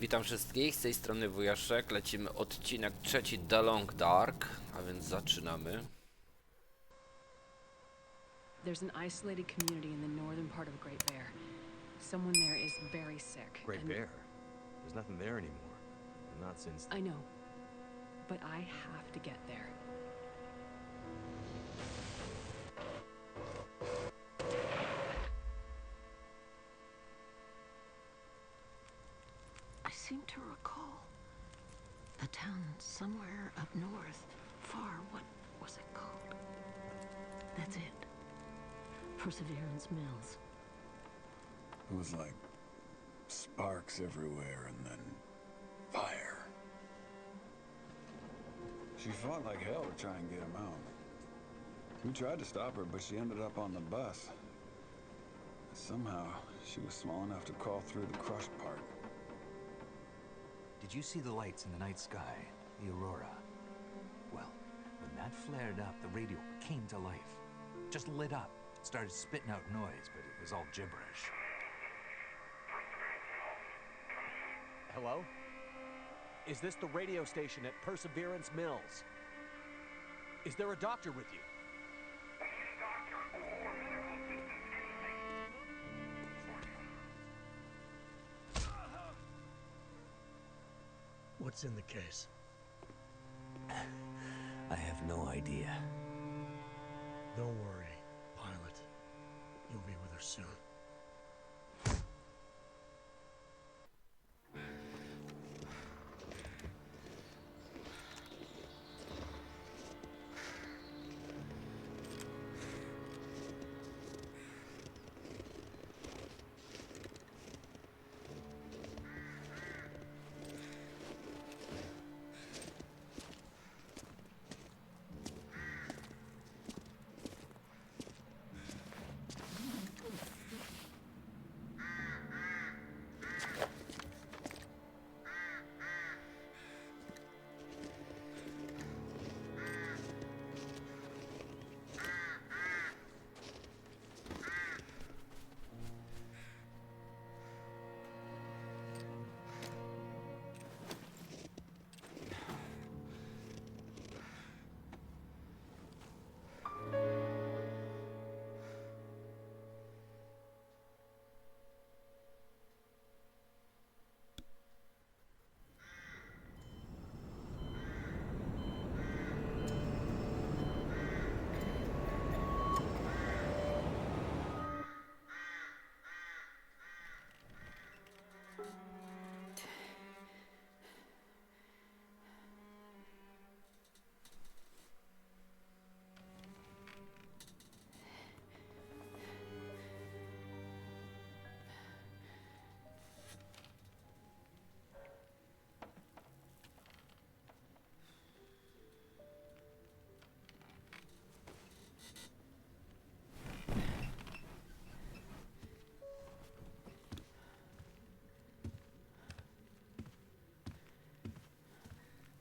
Witam wszystkich, z tej strony Wujaszek. Lecimy odcinek trzeci The Long Dark, a więc zaczynamy. There's an isolated community in the northern part of Great Bear. Someone there is very sick. Great and- Bear. There's nothing there anymore. Not since. I know. But I have to get there. To recall a town somewhere up north, far. What was it called? That's it. Perseverance Mills. It was like sparks everywhere and then fire. She fought like hell to try and get him out. We tried to stop her, but she ended up on the bus. Somehow, she was small enough to crawl through the crushed part. Did you see the lights in the night sky? The aurora? Well, when that flared up, the radio came to life. Just lit up. Started spitting out noise, but it was all gibberish. Hello? Is this the radio station at Perseverance Mills? Is there a doctor with you? What's in the case? I have no idea. Don't worry, pilot. You'll be with her soon.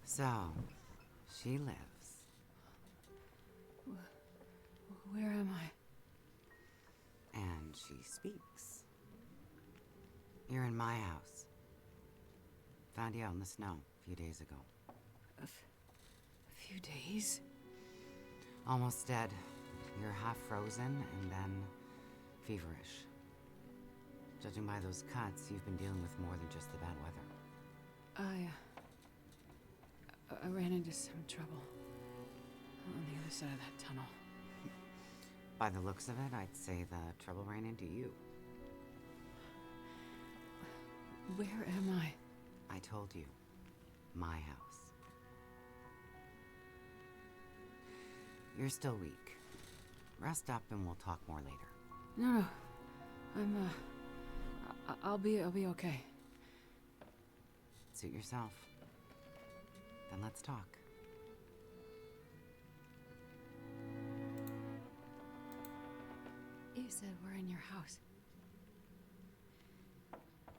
So, she lives. Where am I? And she speaks. You're in my house. Found you out in the snow a few days ago. A, f- a few days? Almost dead. You're half frozen and then feverish. Judging by those cuts, you've been dealing with more than just the bad weather. I. Uh, I ran into some trouble on the other side of that tunnel. By the looks of it, I'd say the trouble ran into you. Where am I? I told you. My house. You're still weak. Rest up and we'll talk more later. No, no. I'm, uh. I- I'll be. I'll be okay. Suit yourself. Then let's talk. You said we're in your house.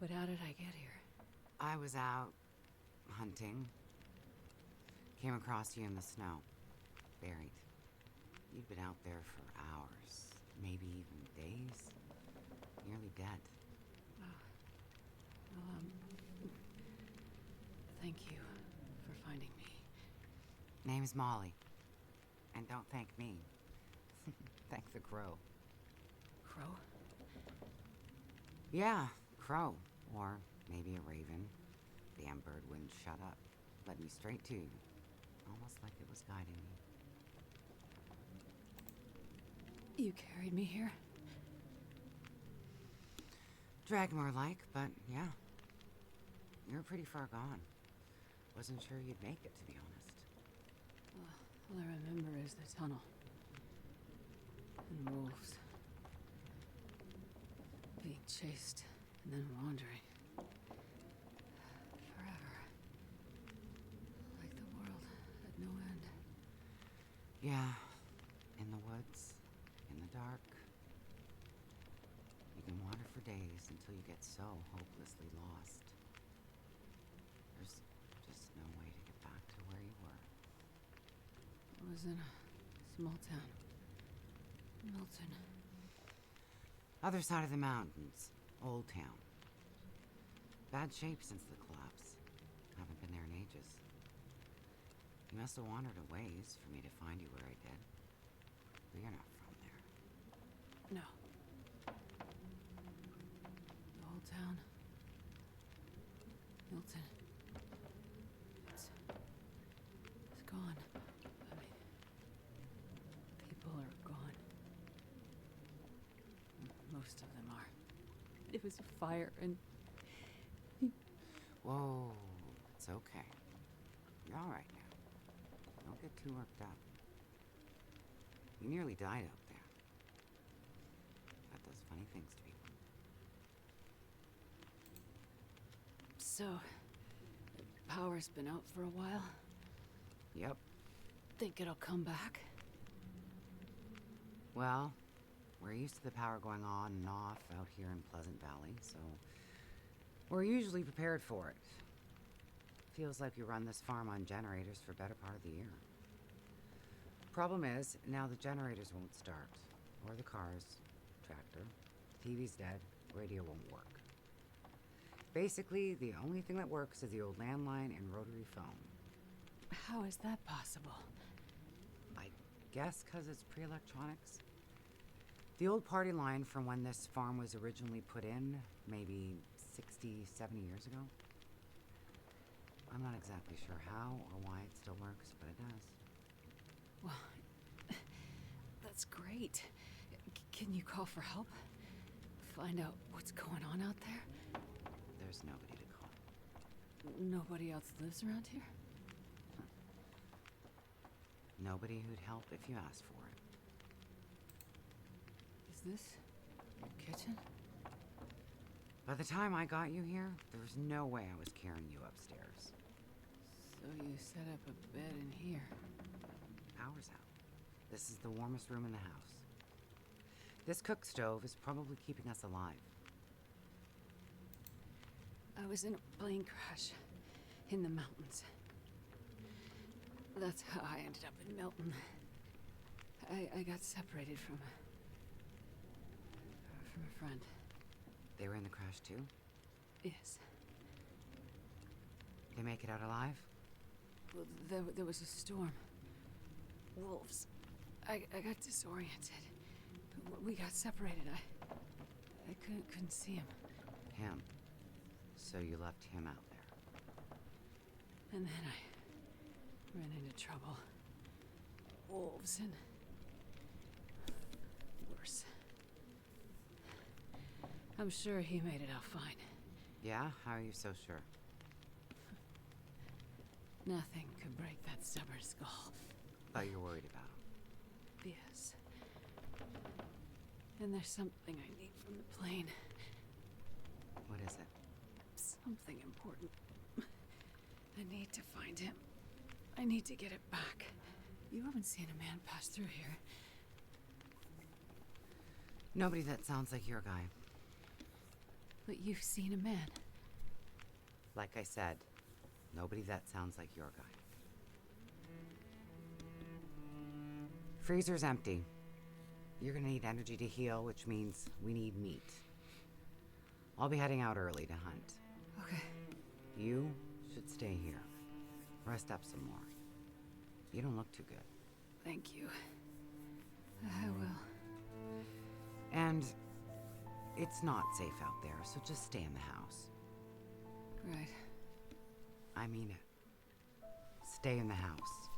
But how did I get here? I was out hunting. Came across you in the snow, buried. You'd been out there for hours, maybe even days. Nearly dead. Well, um, Name's Molly. And don't thank me. thank the crow. Crow? Yeah, crow. Or maybe a raven. Damn bird wouldn't shut up. Led me straight to you. Almost like it was guiding me. You carried me here? Drag more like, but yeah. You're pretty far gone. Wasn't sure you'd make it, to be honest. All I remember is the tunnel. And wolves. Being chased and then wandering. Forever. Like the world had no end. Yeah, in the woods, in the dark. You can wander for days until you get so hopelessly lost. There's just no way to get back to where you were. I was in a small town. Milton. Other side of the mountains, Old Town. Bad shape since the collapse. Haven't been there in ages. You must have wandered a ways for me to find you where I did. But you're not from there. No. The whole town. Milton. It's. It's gone. I mean. People are gone. M- Most of them are. It was a fire and. Whoa, it's okay. You're all right now. Don't get too worked up. You nearly died out there. That does funny things to people. So. Power's been out for a while. Yep. Think it'll come back? Well, we're used to the power going on and off out here in Pleasant Valley, so we're usually prepared for it. Feels like we run this farm on generators for better part of the year. Problem is, now the generators won't start, or the cars, tractor, TV's dead, radio won't work. Basically, the only thing that works is the old landline and rotary phone. How is that possible? I guess because it's pre electronics. The old party line from when this farm was originally put in, maybe 60, 70 years ago. I'm not exactly sure how or why it still works, but it does. Well, that's great. C- can you call for help? Find out what's going on out there? There's nobody to call. Nobody else lives around here? Nobody who'd help if you asked for it. Is this your kitchen? By the time I got you here, there was no way I was carrying you upstairs. So you set up a bed in here. Power's out. This is the warmest room in the house. This cook stove is probably keeping us alive. I was in a plane crash in the mountains. That's how I ended up in Milton. I, I got separated from from a friend. They were in the crash too? Yes. They make it out alive? Well, there, there was a storm. Wolves. I, I got disoriented. We got separated. I I couldn't couldn't see him. Him. So you left him out there. And then I ran into trouble. Wolves and worse. I'm sure he made it out fine. Yeah? How are you so sure? Nothing could break that stubborn skull. But you're worried about him. Yes. And there's something I need from the plane. What is it? Something important. I need to find him. I need to get it back. You haven't seen a man pass through here. Nobody that sounds like your guy. But you've seen a man. Like I said, nobody that sounds like your guy. Freezer's empty. You're gonna need energy to heal, which means we need meat. I'll be heading out early to hunt. Okay. You should stay here. Rest up some more. You don't look too good. Thank you. I will. And it's not safe out there, so just stay in the house. Right. I mean it. Stay in the house.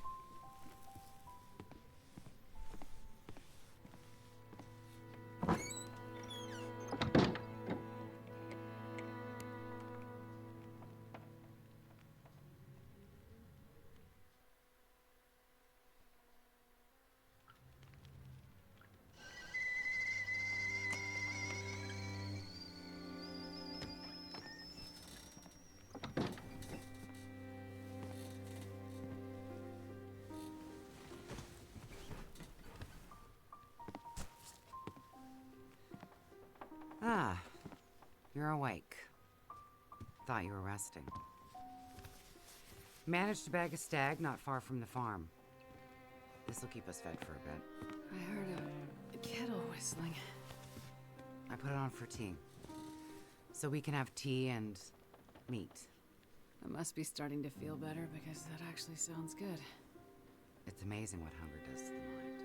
You're awake. Thought you were resting. Managed to bag a stag not far from the farm. This'll keep us fed for a bit. I heard a, a kettle whistling. I put it on for tea. So we can have tea and meat. I must be starting to feel better because that actually sounds good. It's amazing what hunger does to the mind.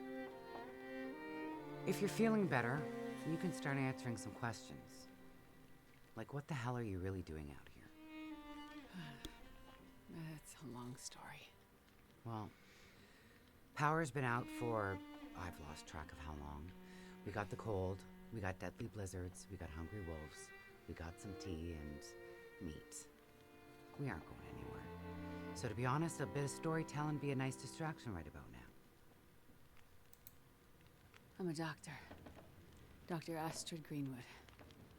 If you're feeling better, you can start answering some questions. Like, what the hell are you really doing out here? That's a long story. Well, power's been out for. I've lost track of how long. We got the cold, we got deadly blizzards, we got hungry wolves, we got some tea and meat. We aren't going anywhere. So, to be honest, a bit of storytelling would be a nice distraction right about now. I'm a doctor. Dr. Astrid Greenwood.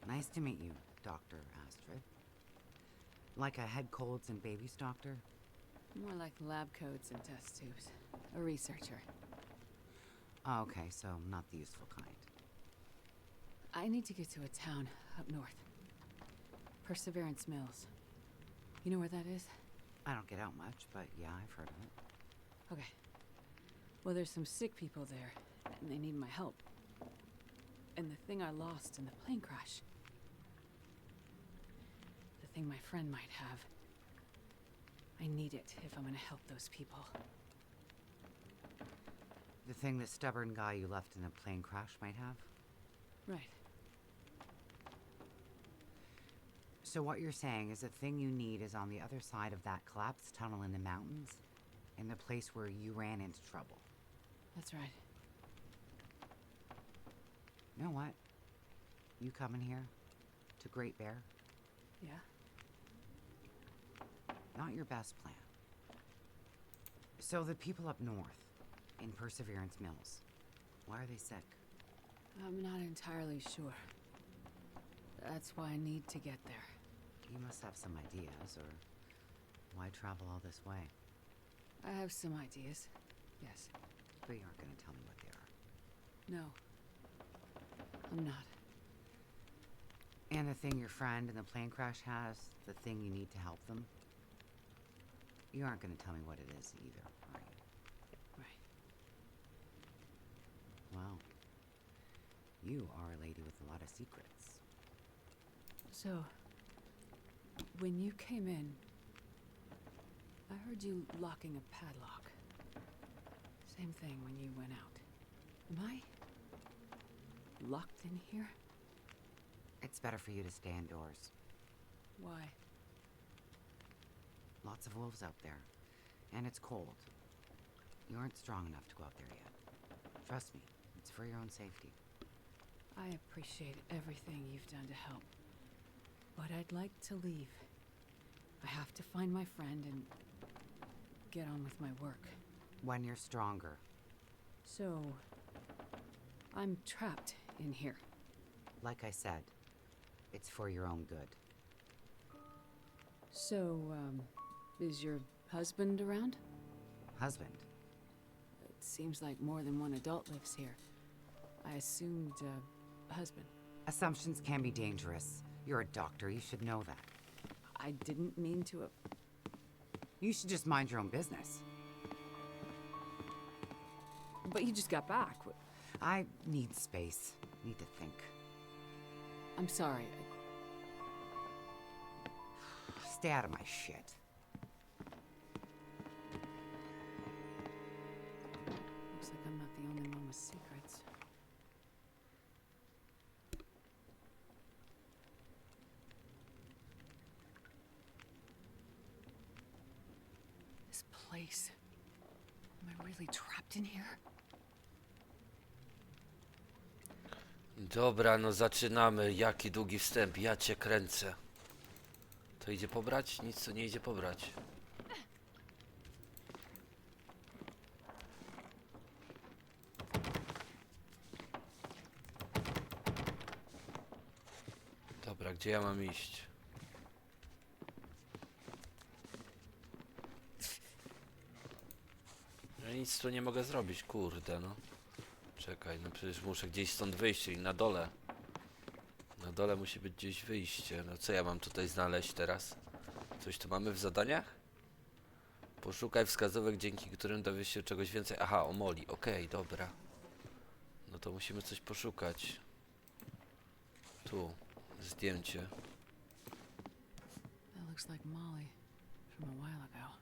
Nice to meet you, Dr. Astrid. Like a head colds and babies doctor? More like lab coats and test tubes. A researcher. Oh, okay, so not the useful kind. I need to get to a town up north. Perseverance Mills. You know where that is? I don't get out much, but yeah, I've heard of it. Okay. Well, there's some sick people there, and they need my help. And the thing I lost in the plane crash. The thing my friend might have. I need it if I'm gonna help those people. The thing the stubborn guy you left in the plane crash might have? Right. So what you're saying is the thing you need is on the other side of that collapsed tunnel in the mountains, in the place where you ran into trouble. That's right. You know what? You coming here to Great Bear? Yeah? Not your best plan. So the people up north, in Perseverance Mills, why are they sick? I'm not entirely sure. That's why I need to get there. You must have some ideas, or why travel all this way? I have some ideas. Yes. But you aren't going to tell me what they are. No. I'm not. And the thing your friend in the plane crash has, the thing you need to help them? You aren't going to tell me what it is either, are you? Right. Well, you are a lady with a lot of secrets. So, when you came in, I heard you locking a padlock. Same thing when you went out. Am I locked in here? It's better for you to stay indoors. Why? Lots of wolves out there. And it's cold. You aren't strong enough to go out there yet. Trust me, it's for your own safety. I appreciate everything you've done to help. But I'd like to leave. I have to find my friend and get on with my work. When you're stronger. So, I'm trapped in here. Like I said, it's for your own good. So, um, is your husband around? Husband, It seems like more than one adult lives here. I assumed, uh, husband. assumptions can be dangerous. You're a doctor, you should know that. I didn't mean to. Uh, You should just mind your own business. but you just got back. I need space, need to think. I'm sorry. Stay out of my shit. I'm not the only one with secrets. This place. Am I really trapped in here? Dobra, no zaczynamy. Jaki długi wstęp. Ja cię kręcę. To idzie pobrać? Nic to nie idzie pobrać. Dobra, gdzie ja mam iść? Ja nic tu nie mogę zrobić, kurde no. Czekaj, no przecież muszę gdzieś stąd wyjść, czyli na dole. Na dole musi być gdzieś wyjście. No co ja mam tutaj znaleźć teraz? Coś tu mamy w zadaniach? Poszukaj wskazówek, dzięki którym dowiesz się czegoś więcej. Aha, o Moli. Okej, dobra. No to musimy coś poszukać. Tu. Zdjęcie. That looks like Molly from a while ago.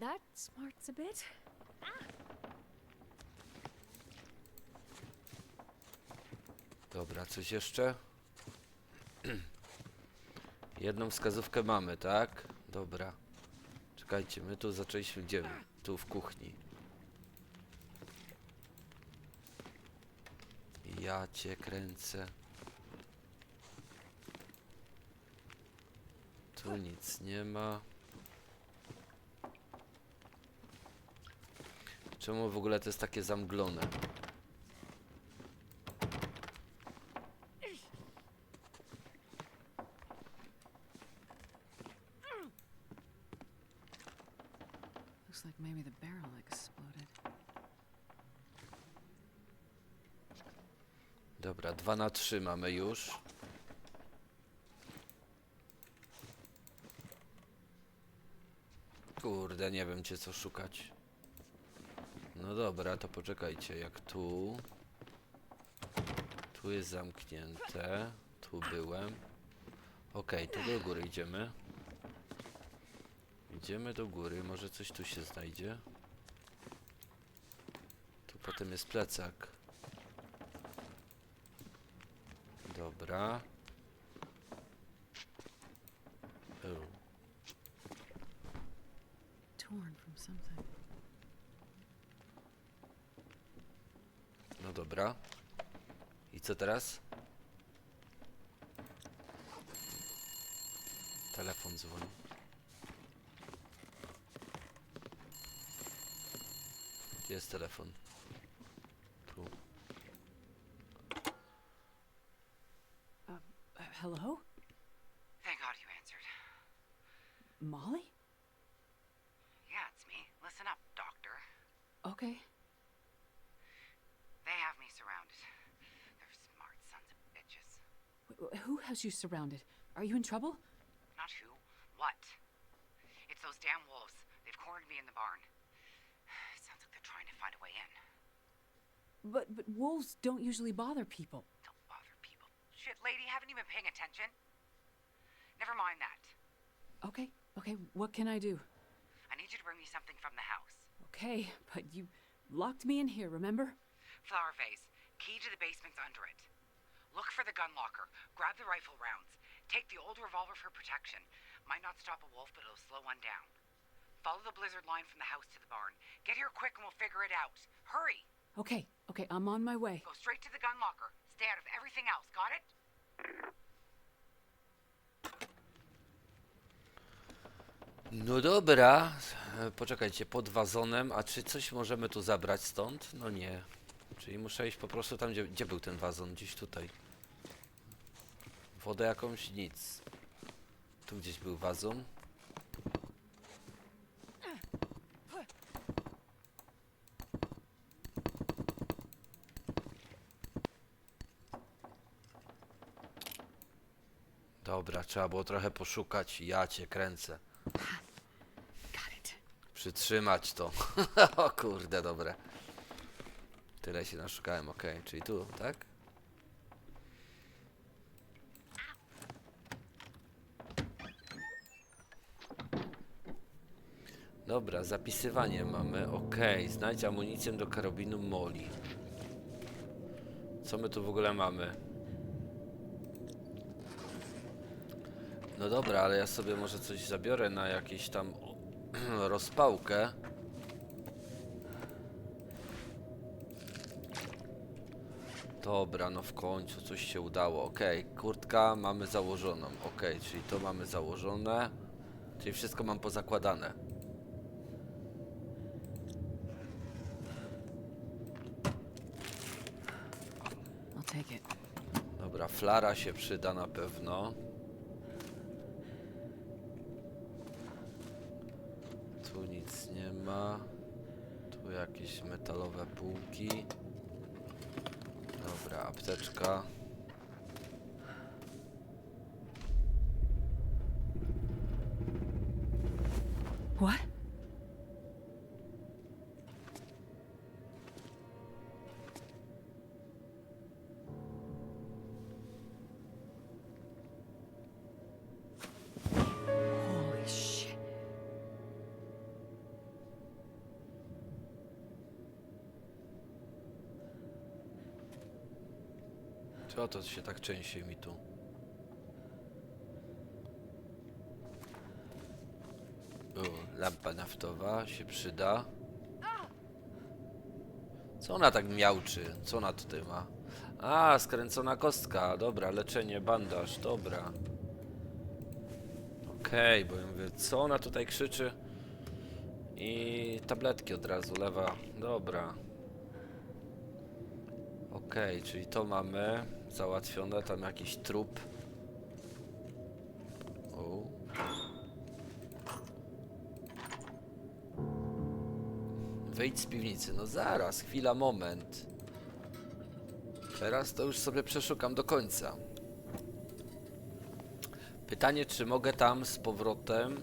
That smarts a bit. Dobra, coś jeszcze? Jedną wskazówkę mamy, tak? Dobra. Czekajcie, my tu zaczęliśmy gdzie? Tu w kuchni. Ja cię kręcę. Tu nic nie ma. Czemu w ogóle to jest takie zamglone? Looks like maybe the barrel exploded. Dobra, 2 na 3 mamy już. Kurde, nie wiem gdzie co szukać. No dobra, to poczekajcie, jak tu... Tu jest zamknięte. Tu byłem. Okej, tu do góry idziemy. Idziemy do góry, może coś tu się znajdzie. Tu potem jest plecak. Dobra. Torn from something. No dobra. I co teraz? Telefon dzwoni. Gdzie jest telefon? Has you surrounded? Are you in trouble? Not who, what? It's those damn wolves. They've cornered me in the barn. Sounds like they're trying to find a way in. But but wolves don't usually bother people. Don't bother people. Shit, lady, haven't you been paying attention? Never mind that. Okay, okay, what can I do? I need you to bring me something from the house. Okay, but you locked me in here, remember? Flower vase. Key to the basement's under it. Look for the gun locker. Grab the rifle rounds. Take the old revolver for protection. Might not stop a wolf, but it'll slow one down. Follow the blizzard line from the house to the barn. Get here quick and we'll figure it out. Hurry! Okay, okay, I'm on my way. Go straight to the gun locker. Stay out of everything else, got it? No dobra. Poczekajcie, pod wazonem. A czy coś możemy tu zabrać stąd? No nie. Czyli muszę iść po prostu tam, gdzie, gdzie był ten wazon? Gdzieś tutaj. Wodę jakąś? Nic. Tu gdzieś był wazon. Dobra, trzeba było trochę poszukać. Ja cię kręcę. Przytrzymać to. o kurde, dobre. Tyle się naszukałem, okej. Czyli tu, tak? Dobra, zapisywanie mamy. Okej, znajdź amunicję do karabinu Moli. Co my tu w ogóle mamy? No dobra, ale ja sobie może coś zabiorę na jakieś tam rozpałkę. Dobra, no w końcu coś się udało. Okej, kurtka mamy założoną. Okej, czyli to mamy założone. Czyli wszystko mam pozakładane. I'll take it. Dobra, flara się przyda na pewno. Tu nic nie ma. Tu jakieś metalowe półki. Dobra, apteczka. Co to się tak częściej mi tu? O, lampa naftowa się przyda. Co ona tak miałczy? Co ona tutaj ma? A, skręcona kostka. Dobra, leczenie, bandaż, dobra. Okej, bo ja mówię, co ona tutaj krzyczy? I tabletki od razu, lewa. Dobra. Okej, czyli to mamy załatwione, tam jakiś trup. O. Wyjdź z piwnicy. No zaraz, chwila, moment. Teraz to już sobie przeszukam do końca. Pytanie, czy mogę tam z powrotem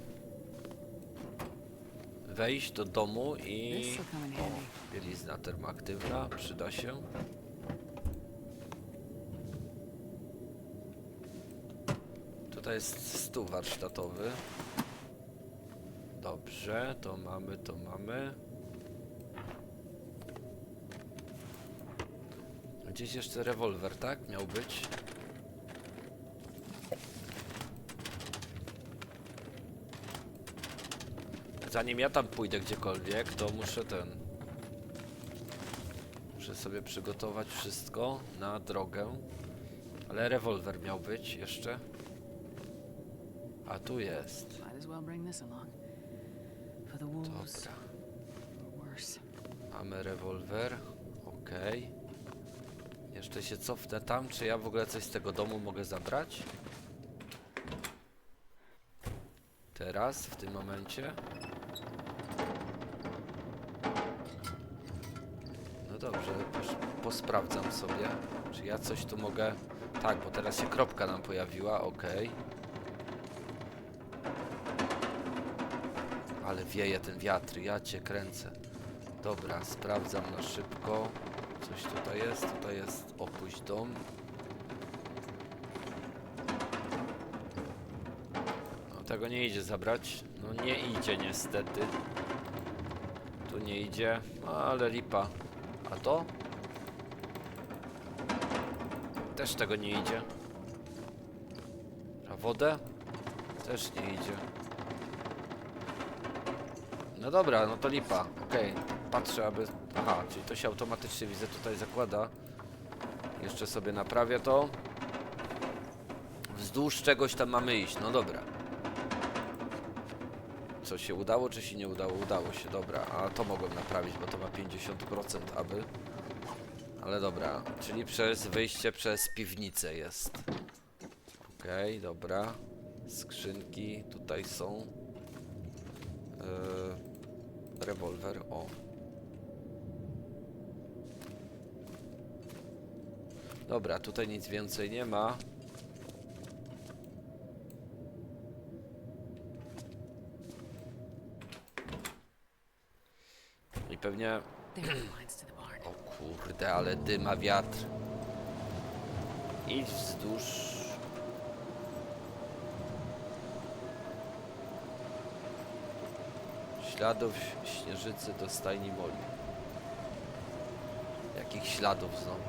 wejść do domu i... Handy. Bielizna termoaktywna, przyda się. Tutaj jest stół warsztatowy. Dobrze, to mamy, to mamy. Gdzieś jeszcze rewolwer, tak? Miał być. Zanim ja tam pójdę gdziekolwiek, to muszę ten... Muszę sobie przygotować wszystko na drogę. Ale rewolwer miał być jeszcze. A tu jest. Might as well bring this along. For the wolves. Dobra. Or worse. Mamy rewolwer. Okej. Jeszcze się cofnę tam. Czy ja w ogóle coś z tego domu mogę zabrać? Teraz, w tym momencie. No dobrze, pos posprawdzam sobie. Czy ja coś tu mogę... Tak, bo teraz się kropka nam pojawiła, okej. Ale wieje ten wiatr, ja cię kręcę. Dobra, sprawdzam na szybko. Coś tutaj jest, tutaj jest opuść dom. No tego nie idzie zabrać. No nie idzie niestety. Tu nie idzie, no, ale lipa. A to? Też tego nie idzie. A wodę? Też nie idzie. No dobra, no to lipa. Okej, patrzę, aby... Aha, czyli to się automatycznie, widzę, tutaj zakłada. Jeszcze sobie naprawię to. Wzdłuż czegoś tam mamy iść, no dobra. Co się udało, czy się nie udało? Udało się, dobra. A to mogłem naprawić, bo to ma 50% aby. Ale dobra, czyli przez wyjście przez piwnicę jest. Okej, dobra. Skrzynki tutaj są. Rewolwer, o. Dobra, tutaj nic więcej nie ma. I pewnie... O kurde, ale dyma wiatr. Idź wzdłuż... Śladów śnieżycy do stajni Moli. Jakich śladów znowu?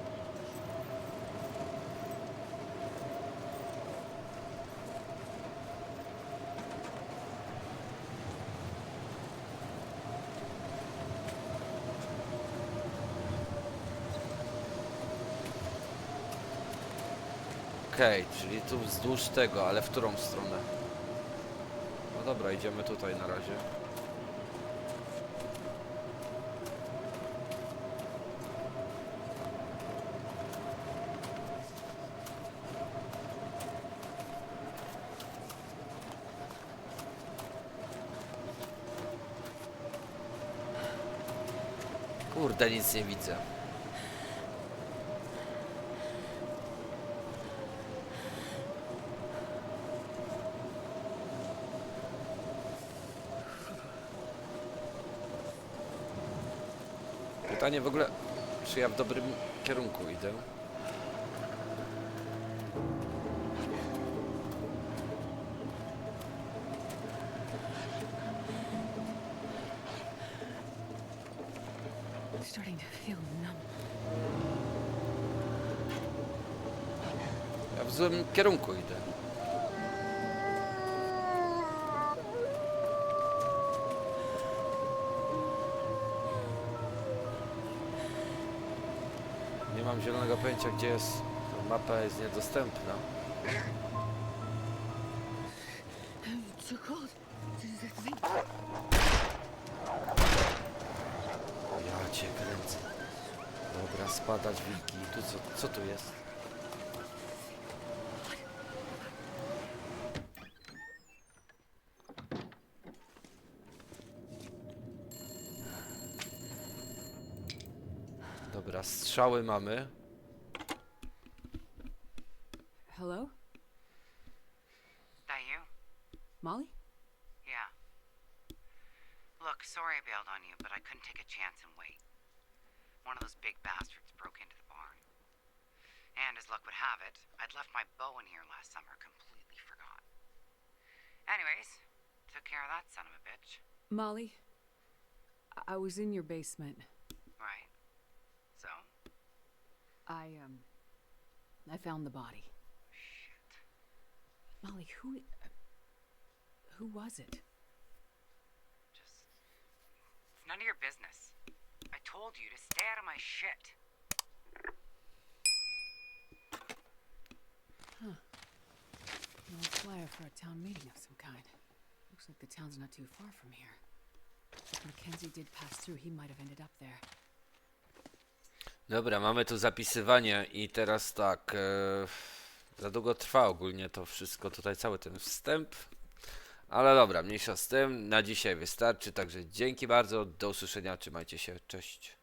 Okej, czyli tu wzdłuż tego, ale w którą stronę? No dobra, idziemy tutaj na razie. Kurde, nic nie widzę. Pytanie w ogóle, czy ja w dobrym kierunku idę? Kierunku idę. Nie mam zielonego pojęcia, gdzie jest. Ta mapa jest niedostępna. It's so cold. Ja cię kręcę. Dobra, spadać wilki. Tu co, co tu jest? Strzały mamy. Hello? That you? Molly? Yeah. Look, sorry I bailed on you, but I couldn't take a chance and wait. One of those big bastards broke into the barn. And as luck would have it, I'd left my bow in here last summer, completely forgot. Anyways, took care of that son of a bitch. Molly? I, I was in your basement. Right. So? I, um. I found the body. Shit. Molly, who. Uh, who was it? Just. It's none of your business. I told you to stay out of my shit. No flyer for a town meeting of some kind. Looks like the town's not too far from here. If Mackenzie did pass through, he might have ended up there. Dobra, mamy tu zapisywanie i teraz tak. E, za długo trwa ogólnie to wszystko, tutaj cały ten wstęp. Ale dobra, mniejsza z tym. Na dzisiaj wystarczy, także dzięki bardzo. Do usłyszenia, trzymajcie się, cześć.